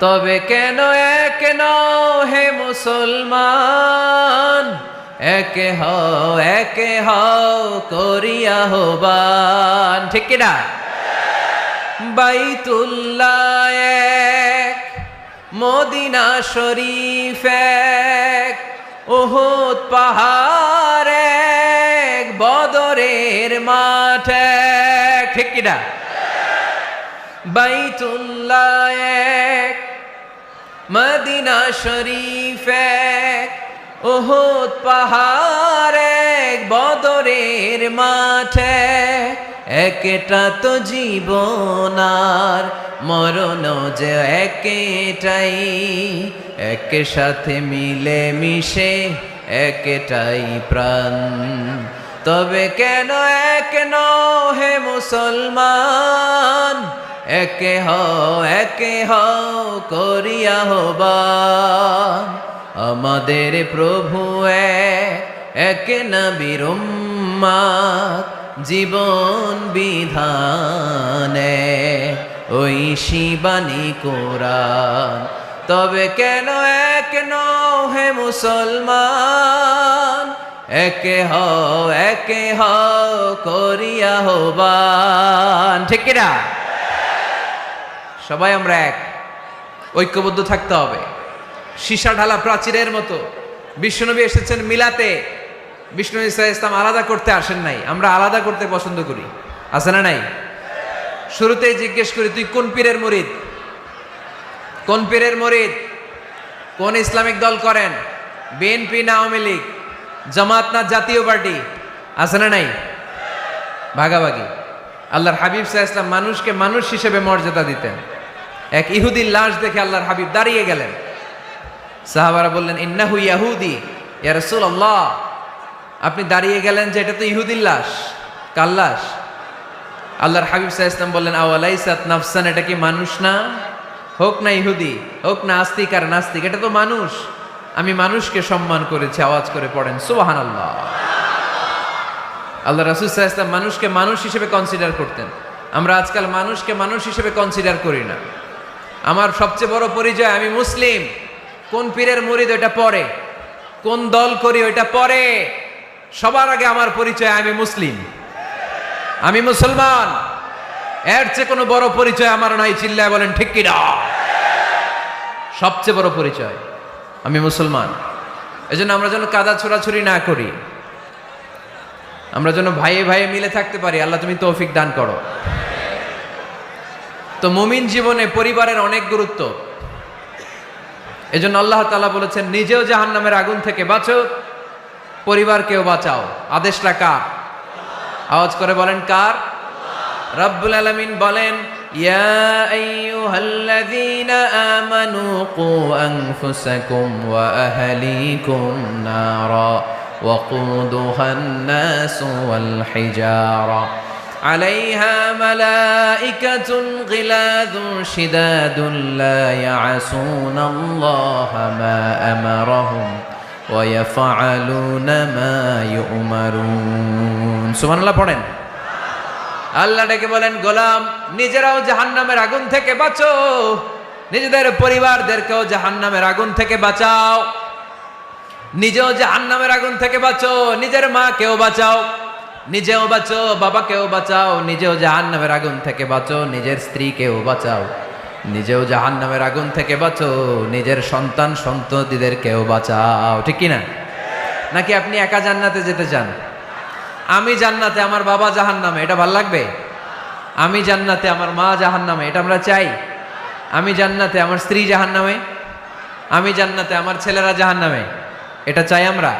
তবে কেন এক হে মুসলমান? একে হও একে হও করিয়া হবান ঠিক কিনা বাইতুল্লাহ এক, মদিনা শরীফ এক, উহুদ পাহাড় এক, বদরের মাঠ এক। ঠিক কিনা বাইতুল্লাহ এক, মদিনা শরীফ এক ওহুদ পাহাড় এক, বদরের মাঠে একটা তো জীবনার মরণ যে একেটাই এক সাথে মিলে মিশে একটাই প্রাণ। তবে কেন এক নও হে মুসলমান? একে হও একে হও করিয়া হবা। আমাদের প্রভু এক নবীর উম্মাত, জীবন বিধানে ওই শিবানী কোরআন তবে কেন এক নও হে মুসলমান? একে হও একে হও করিয়া হবান ঠিক সবাই আমরা এক। ঐক্যবদ্ধ থাকতে হবে। সীসা ঢালা প্রাচীরের মতো। বিষ্ণুনবী এসেছেন মিলাতে। বিষ্ণু ইসা ইসলাম আলাদা করতে আসেন নাই। আমরা আলাদা করতে পছন্দ করি। আছে না নাই? শুরুতেই জিজ্ঞেস করি, তুই কোন পীরের মরিদ? কোন পীরের মরিদ? কোন ইসলামিক দল করেন? বিএনপি না আওয়ামী লীগ? জামাত না জাতীয় পার্টি? আছে না নাই? ভাগাভাগি। আল্লাহর হাবিব সাহা ইসলাম মানুষকে মানুষ হিসেবে মর্যাদা দিতেন। এক ইহুদির লাশ দেখে আল্লাহর হাবিব দাঁড়িয়ে গেলেন। সাহাবারা বললেন, ইন্নাহু ইয়াহুদি, ইয়া রাসূলুল্লাহ। আপনি দাঁড়িয়ে গেলেন যে এটা তো ইহুদির লাশ। কার লাশ? আল্লাহর হাবিব সাহা ইসলাম বললেন, আওয়ালাইসাত নাফসান, এটা কি মানুষ না? হোক না ইহুদি, হোক না আস্তিক আর নাস্তিক, এটা তো মানুষ। আমি মানুষকে সম্মান করেছি, আওয়াজ করে পড়েন। সুবাহান আল্লাহ আল্লাহ রাসুল সাহা ইসলাম মানুষকে মানুষ হিসেবে কনসিডার করতেন। আমরা আজকাল মানুষকে মানুষ হিসেবে কনসিডার করি না। আমার সবচেয়ে বড় পরিচয়, আমি মুসলিম। কোন পীরের মুরিদ ওইটা পরে কোন দল করি ওইটা পরে সবার আগে আমার পরিচয়, আমি মুসলিম। আমি মুসলমান। এর চেয়ে কোনো বড় পরিচয় আমার নাই, চিল্লায় বলেন, ঠিক কিনা? সবচেয়ে বড় পরিচয়, আমি মুসলমান। এই জন্য আমরা যেন কাদা ছোড়াছুরি না করি। আমরা যেন ভাইয়ে ভাইয়ে মিলে থাকতে পারি। আল্লাহ তুমি তৌফিক দান করো। তো মুমিন জীবনে পরিবারের অনেক গুরুত্ব এজন্য আল্লাহ তালা বলেছেন নিজেও জাহান নামের আগুন থেকে বাঁচো পরিবারকেও বাঁচাও আদেশটা কার আওয়াজ করে বলেন কার রব্বুল আলমিন বলেন ইয়া আইয়ুহাল্লাযীনা আমানু কু আনফুসাকুম ওয়া আহলিকুম নারা وقودها الناس والحجارة عليها ملائكة غلاظ شداد لا يعصون الله ما أمرهم ويفعلون ما يؤمرون سبحان الله পড়েন আল্লাহ ডেকে বলেন গোলাম নিজেরাও জাহান্নামের আগুন থেকে বাঁচো নিজেদের পরিবারদেরকেও জাহান্নামের আগুন থেকে বাঁচাও নিজেও জাহান্নামের আগুন থেকে বাঁচো নিজের মাকেও বাঁচাও নিজেও বাঁচো, বাবাকেও বাঁচাও, নিজেও জাহান্নামের আগুন থেকে বাঁচো, নিজের স্ত্রীকেও বাঁচাও। নিজেও জাহান্নামের আগুন থেকে বাঁচো, নিজের সন্তান সন্ততিদেরকেও বাঁচাও। ঠিক কি না নাকি আপনি একা জান্নাতে যেতে চান? আমি জান্নাতে আমার বাবা জাহান্নামে, এটা ভালো লাগবে? আমি জান্নাতে আমার মা জাহান্নামে, এটা আমরা চাই। আমি জান্নাতে আমার স্ত্রী জাহান্নামে, আমি জান্নাতে আমার ছেলেরা জাহান্নামে, এটা চাই আমরা।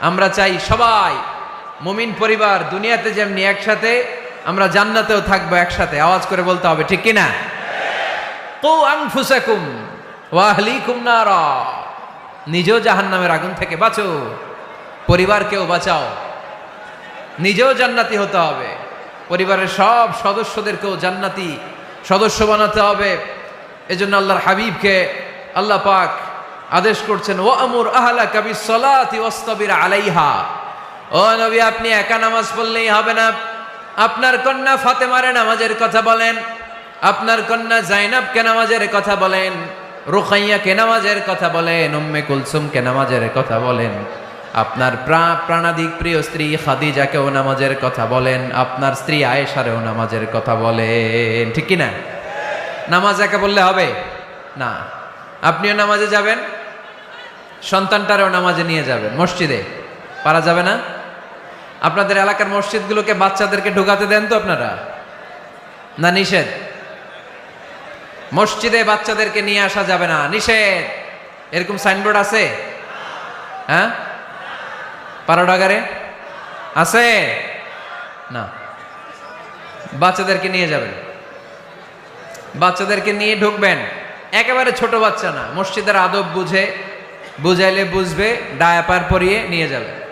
আমরা চাই সবাই মুমিন পরিবার দুনিয়াতে যেমনি একসাথে, আমরা জান্নাতেও থাকব একসাথে। আওয়াজ করে বলতে হবে, ঠিক কিনা? কু আনফুসাকুম ওয়া আহলিকুম নারা। নিজেও জাহান নামের আগুন থেকে বাঁচো। পরিবারকেও বাঁচাও। নিজেও জান্নাতি হতে হবে। পরিবারের সব সদস্যদেরকেও জান্নাতি সদস্য বানাতে হবে। এজন্য আল্লাহর হাবিবকে আল্লাহ পাক আদেশ করছেন ও আমুর আহলা কবি সলাতি ওস্তবির আলাইহা। ও নবী, আপনি একা নামাজ পড়লেই হবে না। আপনার কন্যা ফাতেমারে নামাজের কথা বলেন, আপনার কন্যা জাইনাবকে নামাজের কথা বলেন, রুখাইয়াকে নামাজের কথা বলেন, উম্মে কুলসুমকে নামাজের কথা বলেন, আপনার প্রা- প্রাণাদিক প্রিয় স্ত্রী খাদিজাকেও নামাজের কথা বলেন, আপনার স্ত্রী আয়েশারেও নামাজের কথা বলেন। ঠিক না নামাজ একা বললে হবে? না। আপনিও নামাজে যাবেন? সন্তানটারেও নামাজে নিয়ে যাবেন। মসজিদে? পারা যাবে না? আপনাদের এলাকার মসজিদগুলোকে বাচ্চাদেরকে ঢোকাতে দেন তো আপনারা? না নিষেধ? মসজিদে বাচ্চাদেরকে নিয়ে আসা যাবে না। নিষেধ! এরকম সাইনবোর্ড আছে? হ্যাঁ? পারোডাগারে আছে? না। বাচ্চাদেরকে নিয়ে যাবেন। বাচ্চাদেরকে নিয়ে ঢুকবেন। একেবারে ছোট বাচ্চা না। মসজিদের আদব বুঝে, বুঝাইলে বুঝবে, ডায়াপার পরিয়ে নিয়ে যাবে।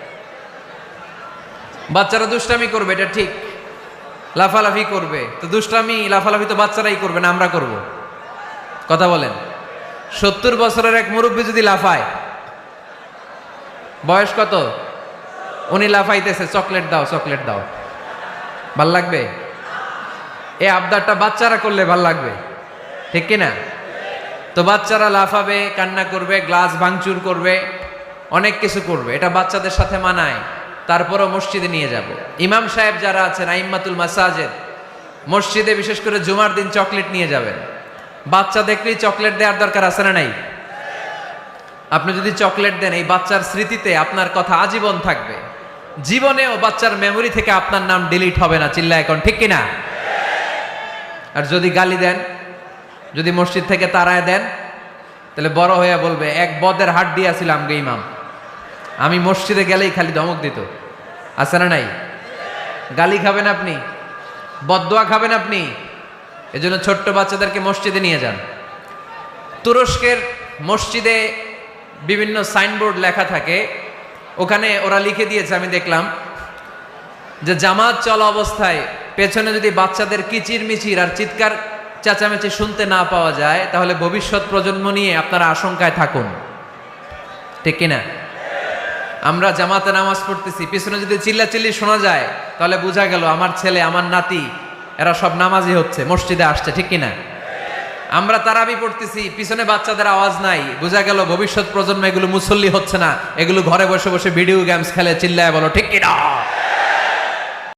বাচ্চারা দুষ্টামি করবে, এটা ঠিক। লাফালাফি করবে। তো দুষ্টামি, লাফালাফি তো বাচ্চারাই করবে না, আমরা করব। কথা বলেন। সত্তর বছরের এক মুরব্বী যদি লাফায়, বয়স কত? উনি লাফাইতেছে, চকলেট দাও চকলেট দাও। ভালো লাগবে? এই আবদারটা বাচ্চারা করলে ভালো লাগবে। ঠিক কিনা? তো বাচ্চারা লাফাবে, কান্না করবে, গ্লাস ভাঙচুর করবে, অনেক কিছু করবে। এটা বাচ্চাদের সাথে মানায়। তারপরও মসজিদে নিয়ে যাব। ইমাম সাহেব যারা আছেন, আইম্মাতুল মাসাজের মসজিদে বিশেষ করে জুমার দিন চকলেট নিয়ে যাবেন। বাচ্চা দেখলেই চকলেট দেওয়ার দরকার আছে না নাই? আপনি যদি চকলেট দেন, এই বাচ্চার স্মৃতিতে আপনার কথা আজীবন থাকবে। জীবনেও বাচ্চার মেমোরি থেকে আপনার নাম ডিলিট হবে না চিল্লা এখন, ঠিক কিনা? আর যদি গালি দেন, যদি মসজিদ থেকে তারায় দেন, তাহলে বড় হয়ে বলবে, এক বদের হাট দিয়েছিলাম গে ইমাম। আমি মসজিদে গেলেই খালি ধমক দিত। আছে না নাই? গালি খাবেন আপনি? বদোয়া খাবেন আপনি? এজন্য ছোট্ট বাচ্চাদেরকে মসজিদে নিয়ে যান। তুরস্কের মসজিদে বিভিন্ন সাইনবোর্ড লেখা থাকে। ওখানে ওরা লিখে দিয়েছে, আমি দেখলাম, যে জামাত চলা অবস্থায় পেছনে যদি বাচ্চাদের কিচির মিচির আর চিৎকার চেঁচামেচি শুনতে না পাওয়া যায়, তাহলে ভবিষ্যৎ প্রজন্ম নিয়ে আপনারা আশঙ্কায় থাকুন। ঠিক কিনা? আমরা জামাতে নামাজ পড়তেছি, পিছনে যদি চিল্লা চিল্লি শোনা যায়, তাহলে বোঝা গেল আমার ছেলে, আমার নাতি, এরা সব নামাজি হচ্ছে, মসজিদে আসছে, ঠিক কিনা? আমরা তারাবি পড়তেছি, পিছনে বাচ্চাদের আওয়াজ নাই, বোঝা গেল ভবিষ্যৎ প্রজন্ম এগুলো মুসল্লি হচ্ছে না, এগুলো ঘরে বসে বসে ভিডিও গেমস খেলে, চিল্লায় বলো, ঠিক কিনা?